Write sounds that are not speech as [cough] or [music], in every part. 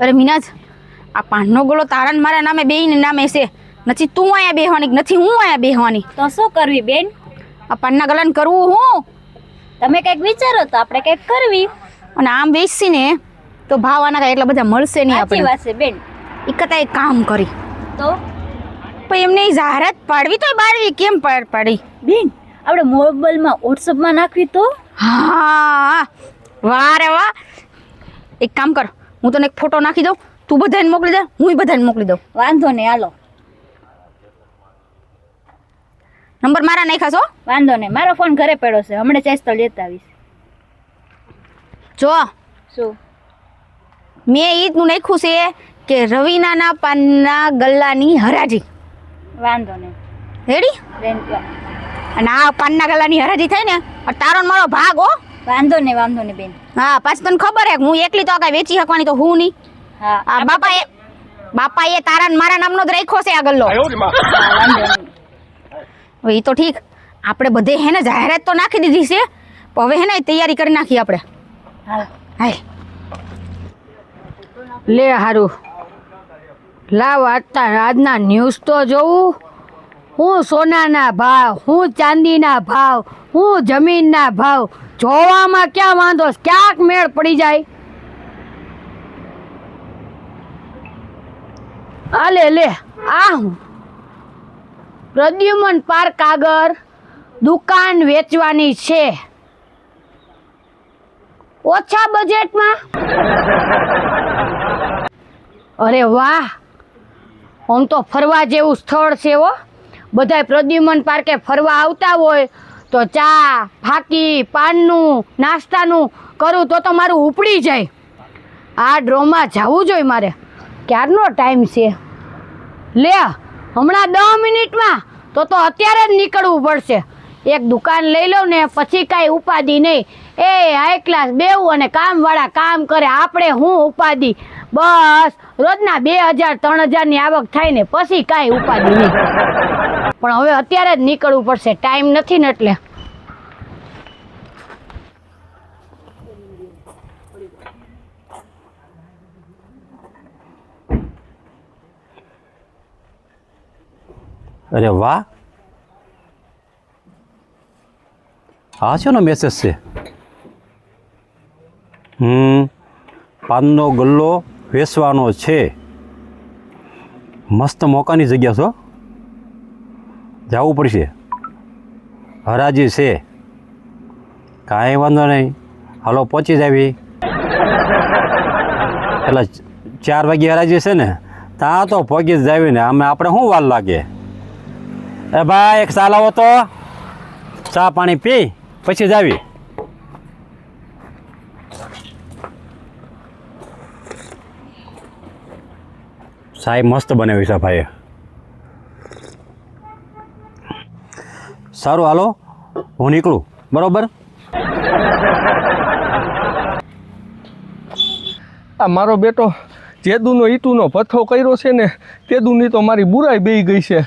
અરે મીનાજ આ પાનનો ગોળો તારા મારા નામે બેયને નામે છે. નથી તું અહીંયા બેહવાની નથી હું અહીંયા બેહવાની. તો શું કરવી બેન? આ પાનના ગલન કરવું હું? તમે કંઈક વિચારો તો આપણે કંઈક કરવી. અને આમ બેસીને તો ભાવ આના કાંઈ એટલા બધા મળશે નહીં આપણી પાસે વાત બેન. એકતા એક કામ કરી. તો? પણ એમને જાહેરાત પાડવી તો બાળવી કેમ પાડ પાડી? બેન આપણે મોબાઈલમાં વોટ્સઅપમાં નાખવી તો? હા વાહ રે વાહ. એક કામ કર હું તને એક ફોટો નાખી દઉં તું બધાને મોકલી દે હું બધાને મોકલી દઉં. વાંધો નહીં હાલો. નંબર મારા નાખ્યા છો? વાંધો નહીં મારો ફોન ઘરે પડ્યો છે હમણાં ચાઈસ તો લેતા આવીશ. જો શું? મેં ઈ નું નાખ્યું છે કે રવિનાના પાનના ગલ્લાની હરાજી. વાંધો નહીં. રેડી અને આ પાનના ગલ્લાની હરાજી થાય ને તારો મારો ભાગ હો. વાંધો નહીં વાંધો ને બેન. હા પાછું તને ખબર હે હું એકલી તો કાંઈ વેચી શકવાની તો હું નહીં. હા. આ બાપાએ બાપાએ તારા ને મારા નામનો જ રાખ્યો છે આગળ હવે એ તો ઠીક. આપણે બધે હે ને જાહેરાત તો નાખી દીધી છે. હવે હે ને તૈયારી કરી નાખી આપણે. હા. હાય લે હારું. લાવ આજના આજના ન્યૂઝ તો જોઉં. હું સોનાના ભાવ, હું ચાંદીના ભાવ, હું જમીનના ભાવ જોવામાં ક્યાં વાંધો? ક્યાંક મેળ પડી જાય. અલે લે, આ હું. પ્રદ્યુમન પાર્ક આગળ દુકાન વેચવાની છે. ઓછા બજેટમાં? અરે વાહ! આમ તો ફરવા જેવું સ્થળ છે હો. બધાય પ્રદ્યુમન પાર્કે ફરવા આવતા હોય તો ચા, ફાકી, પાનનું, નાસ્તાનું કરું તો તો મારું ઉપડી જાય. આ ડ્રોમાં જવું જોઈએ મારે. ક્યારનો ટાઈમ છે? લે, હમણાં દસ મિનિટમાં તો તો અત્યારે જ નીકળવું પડશે. એક દુકાન લઈ લઉં ને પછી કાંઈ ઉપાધિ નહીં. એ હાઈ ક્લાસ બેવું અને કામવાળા કામ કરે, આપણે હું ઉપાધિ? બસ, રોજના બે હજાર, ત્રણ હજારની આવક થાય ને પછી કાંઈ ઉપાધિ નહીં. પણ હવે અત્યારે જ નીકળવું પડશે. ટાઈમ નથી ને એટલે. અરે વાહ. આ શેનો મેસેજ છે? હમ, પાનનો ગલ્લો વેચવાનો છે. મસ્ત મોકાની જગ્યા છો જવું પડશે. હરાજી છે. કાંઈ વાંધો નહીં. હાલો, પહોંચી જાવી. એટલે ચાર વાગે હરાજી છે ને ત્યાં તો પહોંચી જાવી ને. અમે આપણે શું વાર લાગે? એ ભાઈ, એક સાલ આવો તો. ચા પાણી પી, પછી જ આવી સાહેબ મસ્ત બનાવી છે ભાઈએ સારું, હાલો. હું નીકળું. બરોબર? આ મારો બેટો જેદુનો ઈટુનો પથ્થો કર્યો છે ને, તેદુની તો મારી બુરાઈ બેહી ગઈ છે.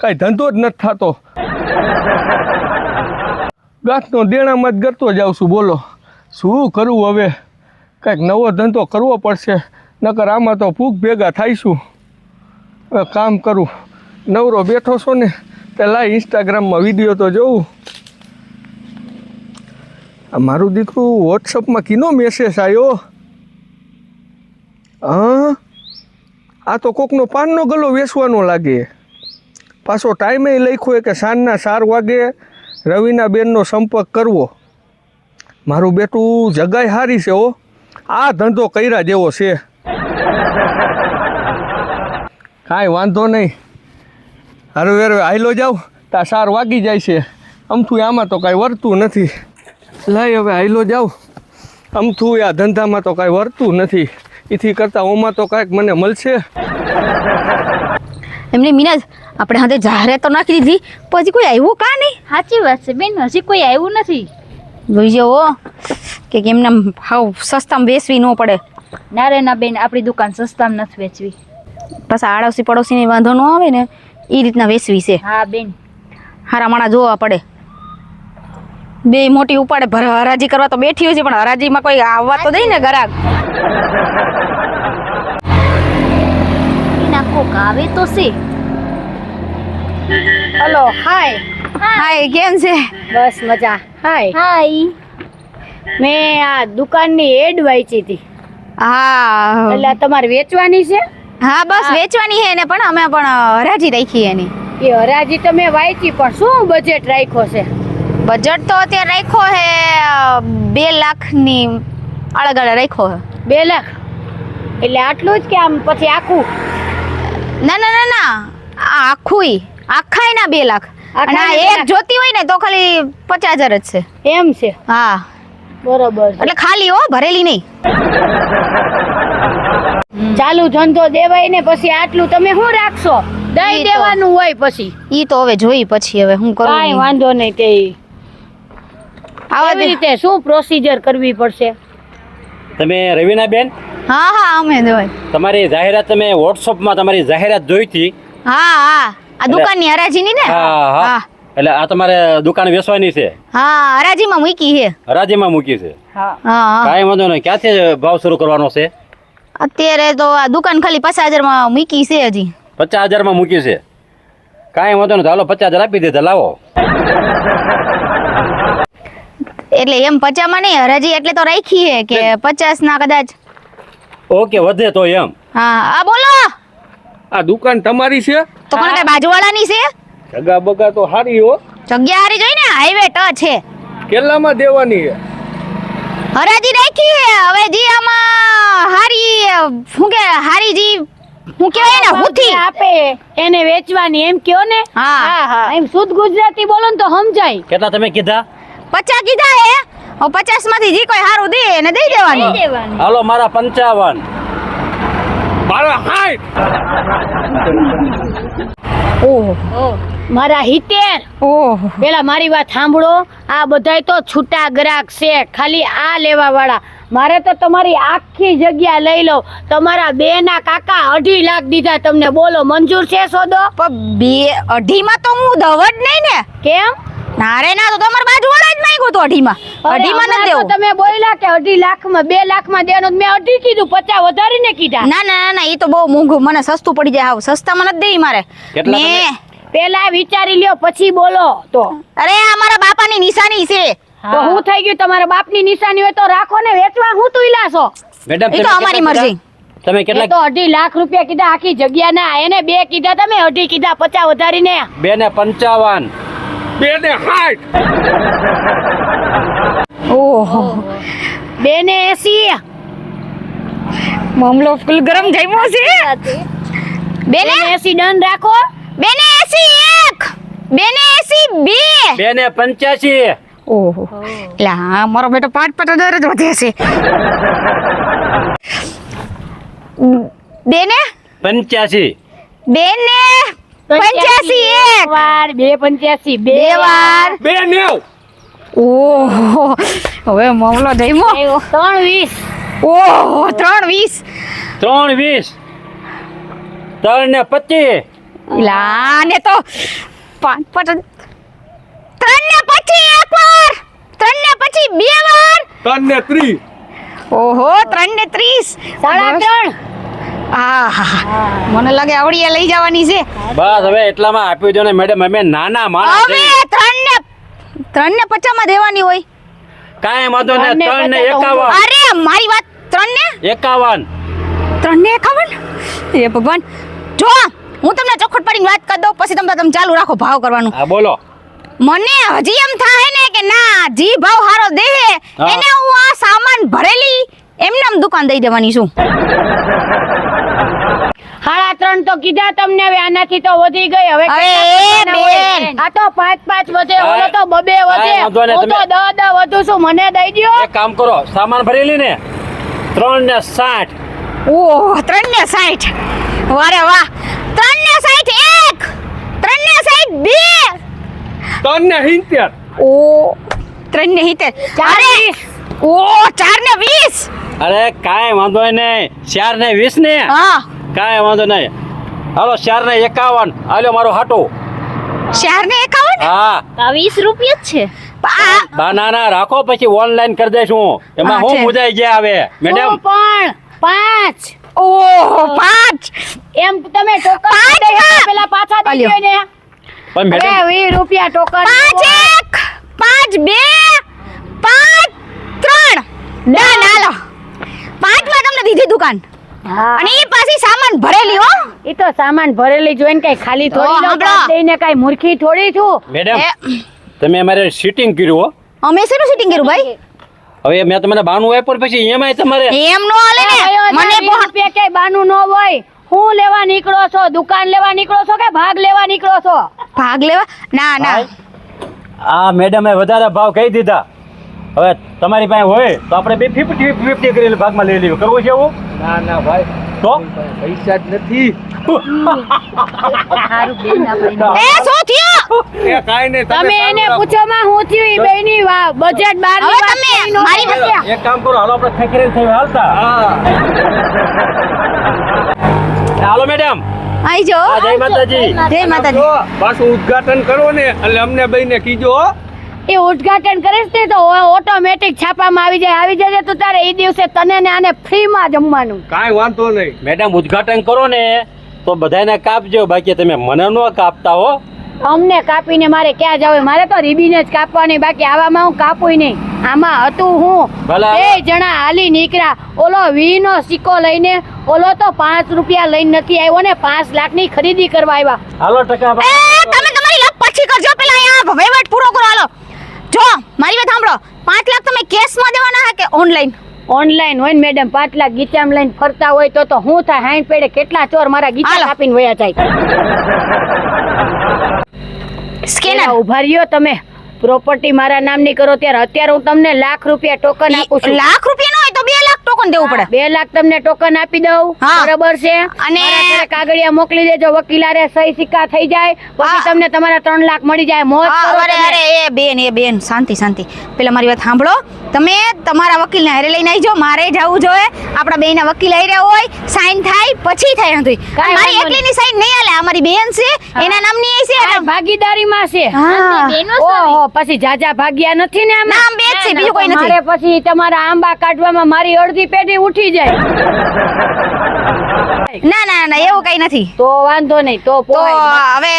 કાંઈ ધંધો જ નથી થતો. ગાંઠનો દેણામાં જ કરતો જાઉં છું, બોલો. શું કરવું હવે? કાંઈક નવો ધંધો કરવો પડશે, નકર આમાં તો ભૂખ ભેગા થાઈશું હવે કામ કરું. નવરો બેઠો છો ને લાઈ ઇન્સ્ટાગ્રામમાં વીડિયો તો જોઉં. આ મારું દીકરું વોટ્સઅપમાં કીનો મેસેજ આવ્યો હા? આ તો કોકનો પાનનો ગલો વેચવાનો લાગે. પાછો ટાઈમે લખ્યો કે સાંજના ચાર વાગે રવિના બેનનો સંપર્ક કરવો. મારું બેટું જગાઈ હારી છે ઓ આ ધંધો કર્યા જેવો છે. કાંઈ વાંધો નહીં. હરવે હરવે હાઈલો જાઉ તા સાર વાગી જાય છે. અમથું આમાં તો કાંઈ વર્તું નથી. લઈ હવે હાઈલો જાઉં અમથું આ ધંધામાં તો કાંઈ વર્તું નથી. એથી કરતાં ઓમાં તો કાંઈક મને મળશે. એમને મીનાજ આપણે હાથે જાહેરાત તો નાખી દીધી પછી કોઈ આવ્યું કા નહીં? સાચી વાત છે બેન હજી કોઈ આવ્યું નથી. જોઈ જવો કે એમને હાવ સસ્તામાં બેસવી ન પડે. ના રે ના બેન આપણી દુકાન સસ્તામાં નથી વેચવી. પાછા આડોશી પડોશીને વાંધો ન આવે ને. એ રીતના વેચવી છે. હા બેન. હારા માણા જોવા પડે. બે મોટી ઉપાડે ભર હરાજી કરવા તો બેઠી હોય છે પણ હરાજીમાં કોઈ આવવા તો દઈ ને ગરાક કોક આવે તો છે. Hello hi. હાય કેમ છે? બસ મજા. હાય. હાય. મેં આ દુકાનની એડ વાંચી હતી. હા. એટલે તમારે વેચવાની છે? હા બસ વેચવાની છે ને પણ અમે પણ હરાજી રાખી એની. એ હરાજી તમે વાંચી પણ શું બજેટ રાખ્યો છે? બજેટ તો અત્યારે રાખ્યો છે બે લાખની અલગ અલગ રાખ્યો છે. બે લાખ? એટલે આટલું જ કે આમ પછી આખું? ના ના ના ના આ આખુંય. આખાય ના બે લાખ. અને એક જોતી હોય ને તો ખાલી પચાસ હજાર જ છે. એમ છે? હા. બરોબર એટલે ખાલી હો ભરેલી નહીં. ચાલુ ધંધો દેવાય ને પછી આટલું તમે શું રાખશો? દઈ દેવાનું હોય પછી. ઈ તો હવે જોઈ પછી હવે હું કરું કાંઈ વાંધો નહીં તે. આવા રીતે? શું પ્રોસીજર કરવી પડશે? તમે રવિના બેન? હા હા અમે દેવાય તમારી જાહેરાત તમે વોટ્સઅપમાં તમારી જાહેરાત જોઈ હતી? હા હા. આ દુકાનની હરાજીની ને? હા. હા. એટલે આ તમારે દુકાન વેચવાની છે? હા હરાજીમાં મૂકી છે. હરાજીમાં મૂકી છે? હા. હા હા. કાંઈ વાંધો નહીં. ક્યાંથી ભાવ શરૂ કરવાનો છે? અત્યારે તો આ દુકાન ખાલી પચાસ હજારમાં મૂકી છે હજી. પચાસ હજારમાં મૂકી છે? કાંઈ વાંધો નહીં તો હાલો પચાસ હજાર આપી દેતા લાવો. એટલે એમ પચાસમાં નહીં હરાજી એટલે તો રાખી છે કે પચાસ ના કદાચ. ઓકે વધે તો એમ. હા આ બોલો. આ દુકાન તમારી છે? તો કોણ કઈ બાજુવાળાની છે? જગા બગા તો હારી હો. જગ્યા હારી જોઈ ને હાઈવે ટચ છે. કેટલામાં દેવાની છે? હરાજી રાખી હવે જી આમાં હારી શું કે હારી જી હું કહેવાય ને હુથી. આપે એને વેચવાની એમ કયો ને? હા. હા હા. એમ શુદ્ધ ગુજરાતી બોલો ને તો સમજાય. કેટલા તમે કીધા? પચાસ કીધા હે. હવે પચાસમાંથી જી કોઈ હારું દે એને દઈ દેવાની. દેવાની. હાલો મારા પંચાવન. મારા ઓહ ઓહો. મારા હિતેર. ઓહો. પેલા મારી વાત સાંભળો. આ બધાય તો છૂટા ગ્રાહક છે. ખાલી આ લેવા વાળા મારે તો તમારી આખી જગ્યા લઈ લઉં. તમારા બે ના કાકા અઢી લાખ દીધા. તમને બોલો મંજૂર છે સોદો? બે અઢી માં તો હું દવડ નહીં ને. કેમ? નારે ના તો તમારા બાજુવાળા જ માંગ્યું તો અઢીમાં. માં અઢીમાં માં નથી દેવું. તમે બોલ્યા કે અઢી લાખમાં બે લાખમાં દેવાનું મેં અઢી કીધું. પચાસ વધારીને કીધા. ના ના ના ના એ તો બહુ મોંઘું. મને સસ્તું પડી જાય. હાવ સસ્તામાં નથી દે મારે. કેટલા મેં પેલા વિચારી લ્યો પછી બોલો તો. અરે આ મારા બાપાની નિશાની છે. તો હું. થઈ ગયું તમારા બાપની નિશાની હોય તો રાખો ને વેચવા હું તું ઇલાસો મેડમ એ તો અમારી મરજી. તમે કેટલા તો અઢી લાખ રૂપિયા કીધા આખી જગ્યા ના એને બે કીધા તમે અઢી કીધા પચાસ વધારીને. બે ને પંચાવન. બે ને હાઠ ઓહો. બે ને એસી. મામલો ફૂલ ગરમ જમ્યો છે. બે ને એસી ડન રાખો. બેને? એસી એક. બેને એસી બે. બે ને પંચ્યાસી. ઓહો. એટલે હા મારો બેટો પાંચ પાંચ હજાર જ વધે છે. બેને? પંચ્યાસી. બેને પંચ્યાસી એક. વાર બે પંચ્યાસી બે વાર. બે નેવ. ઓહો. હવે મામલો જમ્યો ત્રણ વીસ. ઓહો ત્રણ વીસ. ત્રણ વીસ. ત્રણ ને પચીસ. લા ને તો પાંચ પાંચ ત્રણ ને પછી એક વાર! ત્રણ ને પછી બે વાર! ત્રણ ને ત્રીસ. ઓહો ત્રણ ને ત્રીસ. સાડા ત્રણ. આ હા, હા. મને લાગે આવડીએ લઈ જવાની છે. બસ હવે એટલામાં આપ્યું છે ને મેડમ અમે નાના માણસ હવે ત્રણ ને ત્રણ ને પચાસમાં દેવાની હોય. કાંઈ વાંધો ને ત્રણ ને એકાવન. અરે મારી વાત ત્રણ ને એકાવન. ત્રણ ને એકાવન? એ ભગવાન. જો હું તમને ચોખટ વાત કરી દઉં પછી તમે તમે ચાલુ રાખો ભાવ કરવાનું. હા બોલો. મને હજી એમ થાય ને કે ના જી ભાવ હારો દે એને હું આ સામાન ભરેલી એમને આમ દુકાન દઈ દેવાની છું. સાડા ત્રણ તો કીધા તમને હવે આનાથી તો વધી ગઈ. હવે. આ તો પાંચ પાંચ વધે ઓલો તો બબે વધે. હા, તો દહ દહ વધુ છું. મને દઈ દ્યો. એક કામ કરો સામાન ભરેલી ને ત્રણ ને સાઠ. ઓહ ત્રણ ને સાઠ. વારે વાહ. ત્રણ એક ત્રણ ને સાઠ બે. ત્રણ ને સિત્તેર. ઓ ત્રણ ને સિત્તેર. ચાર અરે ઓ ચાર ને વીસ. અરે કાંઈ વાંધો નહીં. ચાર ને વીસ ને હા. કાંઈ વાંધો નહીં. હાલો ચાર ને એકાવન. હાલો મારો હાટો. ચાર ને એકાવન? હા. આ વીસ રૂપિયા જ છે. ના ના રાખો પછી ઓનલાઈન કરી દઈશું એમાં હું. મુજાઈ ગયા હવે. મેડમ. પણ પાંચ. ઓહો પાંચ. એમ તમે ટોકન પાંચ. પેલા પાછા દઈ અલ્યો. ને પણ મેડમ વીસ રૂપિયા ટોકન પાંચ એક પાંચ બે પાંચ ત્રણ. ડન હાલો પાંચમાં તમને દીધી દુકાન. અને એ પાછી સામાન ભરેલી હો. એ તો સામાન ભરેલી જોઈને કઈ ખાલી થોડી. નો દઈને કઈ મૂર્ખી થોડી છું. મેડમ તમે અમારે સીટિંગ કર્યું હો. અમે શેનું શૂટિંગ કર્યું ભાઈ? હવે મેં તમને બાનું આપ્યું પછી એમાંય તમારે એમ નો હાલે ને? મને પણ ક્યાંય બાનું નો હોય. હું લેવા નીકળો છો? દુકાન લેવા નીકળો છો કે ભાગ લેવા નીકળો છો? ભાગ લેવા? ના ના. આ મેડમે વધારે ભાવ કહી દીધા. હવે તમારી પાસે હોય તો આપણે બે ફિફ્ટી ફિફ્ટી કરીને ભાગમાં લઈ લઈએ. કરવું છે એવું? ના ના ભાઈ. તો? પૈસા જ નથી. સારું બેન [laughs] એ શું થયું? એ કાંઈ નહીં તમે એને પૂછો માં હું થયું ઈ બેયની બજેટ બાર હવે તમે મારી પાસે એક કામ કરો હાલો આપણે ખેખરી થઈ હાલતા. હા. હાલો મેડમ આઈ જો જય માતાજી. જય માતાજી. જો, ઉદ્ઘાટન કરો ને એટલે અમને બેયને કીજો હો. એ ઉદઘાટન કરીશ ને તો ઓટોમેટિક છાપામાં આવી જાય આવી જશે તો તારે એ દિવસે તને ને આને ફ્રીમાં જમવાનું. કાંઈ વાંધો નહીં. મેડમ ઉદ્ઘાટન કરો ને તો બધાને કાપજો બાકી તમે મને ન કાપતા હો. અમને કાપીને મારે ક્યાં જવું? મારે તો રીબીને જ કાપવાની બાકી આવામાં હું કાપું નહીં. આમાં હતું હું. ભલા. બે જણા હાલી નીકળ્યા. ઓલો વી નો સિક્કો લઈને ઓલો તો પાંચ રૂપિયા લઈને નથી આવ્યો ને પાંચ લાખની ખરીદી કરવા આવ્યા. હાલો ટકા તમે તમારી લપ પછી કરજો. પેલા અહીંયા વહીવટ પૂરો કરો હાલો. જો મારી વાત સાંભળો. પાંચ લાખ તમે કેશમાં દેવાના હા કે ઓનલાઈન? ઓનલાઈન હોય ને મેડમ પાંચ લાખ ગીચામ લઈને ફરતા હોય તો તો હું થાય હાઈન પેડે કેટલા ચોર મારા ગીચા. કાપીને વયા જાય. સ્કેનર. ઊભા રહ્યો તમે. પ્રોપર્ટી મારા નામની કરો ત્યારે અત્યારે હું તમને લાખ રૂપિયા ટોકન આપું છું. લાખ રૂપિયા નો હોય તો બે લાખ ટોકન દેવું પડે. બે લાખ તમને ટોકન આપી દઉં. બરાબર છે? અને- કાગળિયા મોકલી દેજો વકીલારે સહી સિક્કા થઈ જાય પછી તમને તમારા ત્રણ લાખ મળી જાય મોજ અરે અરે એ બેન એ બેન શાંતિ શાંતિ. પેલા મારી વાત સાંભળો. તમે તમારા વકીલને હારે લઈને આવજો મારે જવું જોઈએ. આપણા બેયના વકીલ હારે હોય સાઈન થાય પછી થાય નથી મારી. એકલીની સાઈન નહીં આલે અમારી બેન છે એના નામની એ છે ભાગીદારીમાં છે. ઓહો પછી જાજા ભાગ્યા નથી ને આમાં? નામ બે છે, બીજું કોઈ નથી. મારે પછી તમારા આંબા કાઢવામાં મારી અડધી પેઢી ઉઠી જાય. ના ના ના એવું કઈ નથી. તો વાંધો નહીં તો તો હવે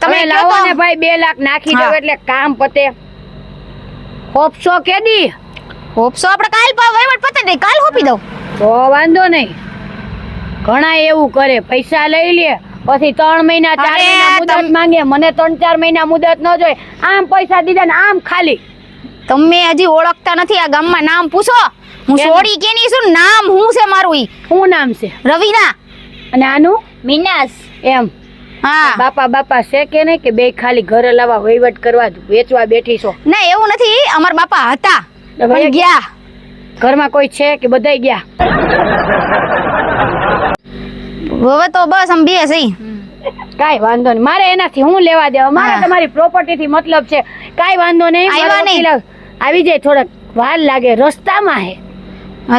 તમે લાવો ને ભાઈ બે લાખ નાખી દો એટલે કામ પતે. હોપસો કેદી? હોપસો આપણે કાલ પાવ પતે દે કાલ હોપી દઉં. તો વાંધો નહીં. ઘણા એવું કરે પૈસા લઈ લે પછી ત્રણ મહિના ચાર મહિના મુદત માંગે મને ત્રણ ચાર મહિના મુદત ન જોઈએ આમ પૈસા દીધા ને આમ ખાલી. તમે હજી ઓળખતા નથી આ ગામમાં નામ પૂછો. હું? સોડી કેની છું નામ હું છે મારું ઈ? શું નામ છે? રવિના. અને આનું? મીનાસ એમ. હા. બાપા બાપા છે કે નહીં કે બે ખાલી ઘરે લાવવા વહીવટ કરવા વેચવા બેઠી છો? ના એવું નથી. અમારા બાપા હતા. પણ ગયા. ઘરમાં કોઈ છે કે બધાય ગયા? હવે તો બસ આમ બે છે. કાઈ વાંધો નહીં. મારે એનાથી હું લેવા દેવા? મારે તમારી પ્રોપર્ટી થી મતલબ છે. કાઈ વાંધો નહીં. આવ્યા નહીં. આવી જાય થોડાક વાર લાગે રસ્તામાં હે.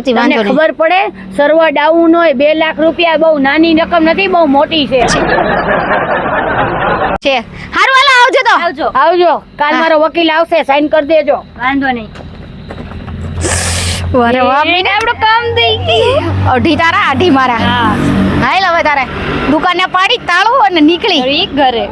તમને ખબર પડે સર્વર ડાઉન હોય બે લાખ રૂપિયા બહુ નાની રકમ નથી બહુ મોટી છે. છે. હારું હાલો આવજો તો. આવજો. આવજો. કાલ મારો વકીલ આવશે સાઈન કરી દેજો. વાંધો નહીં. વાહ આપણું કામ થઈ ગયું. અઢી તારા અઢી મારા. હાલ હવે તારે દુકાને પાડી તાળું અને નીકળી. ઘરે.